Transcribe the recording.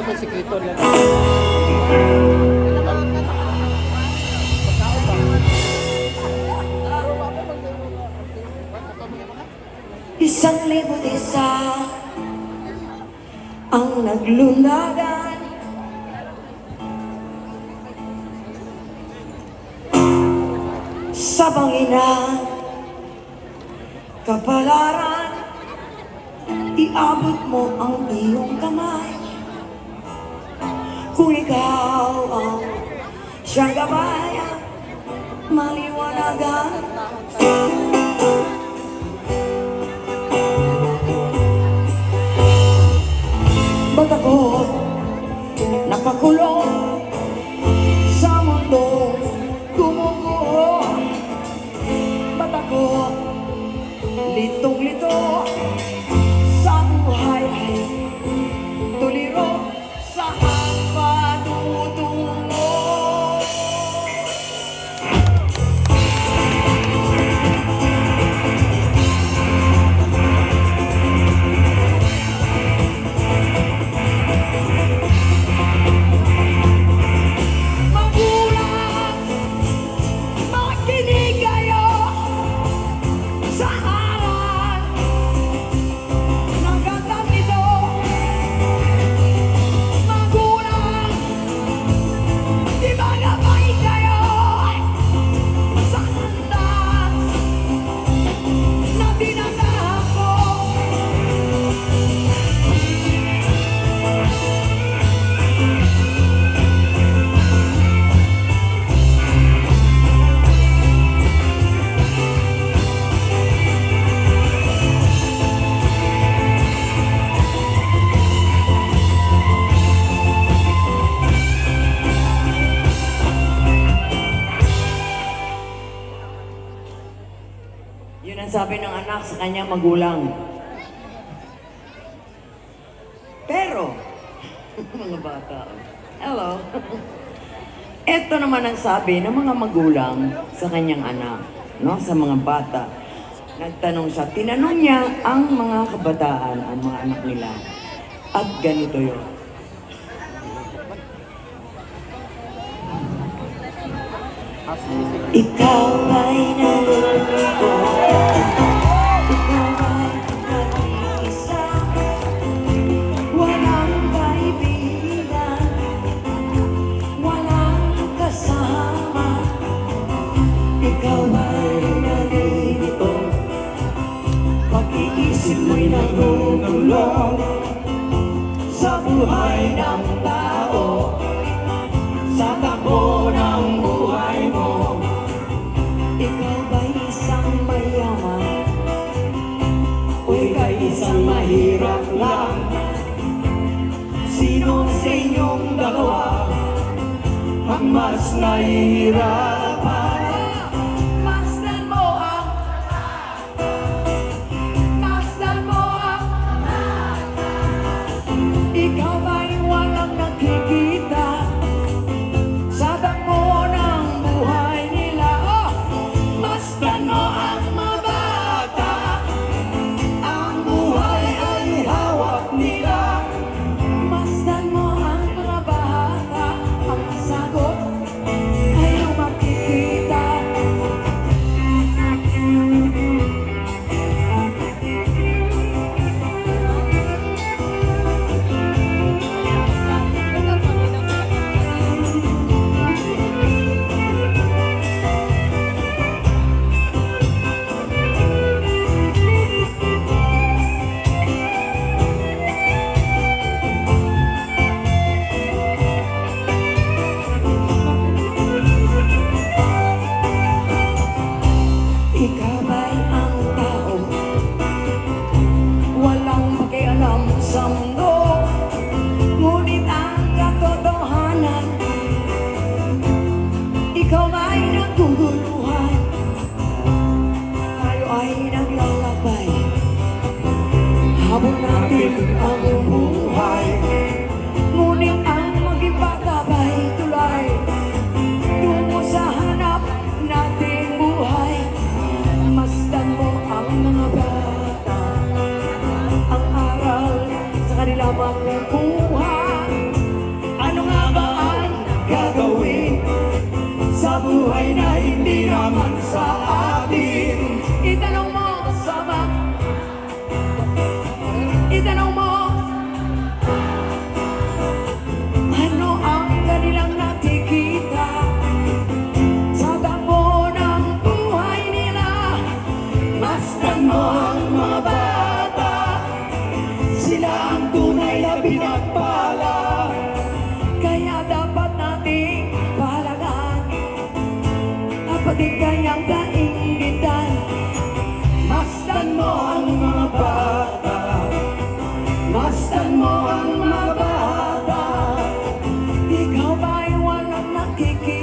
Ito ba sikreto niya? Isang libot isa ang naglulagan sa bangina kapalaran iabot mo ang iyong kamay kung ikaw ang siyang gabayan maliwanagan anak sa kanyang magulang. Pero, mga bata, hello. Ito naman ang sabi ng mga magulang sa kanyang anak, no? sa mga bata. Nagtanong siya, tinanong niya ang mga kabataan, ang mga anak nila. At ganito yun. Ikaw ay nalulito nagugulong Sa buhay ng tao Sa takbo ng buhay mo ikaw ba isang mayaman? O ika'y isang mahirap lang? Sino sa inyong dalawa ang mas nahihirapan? ng guguluhan Tayo ay naglalakbay. Habang natin ang buhay. Ngunit ang mag-iba tulay. Tungo sa hanap nating buhay. Masdan mo ang mga bata. Ang aral sa kanila makukuha naman sa atin. Itanong mo. Sama Itanong mo. ako di kanyang kaingitan Mastan mo ang mga bata. Mastan mo ang mga bata. Ikaw ba'y walang nakikita?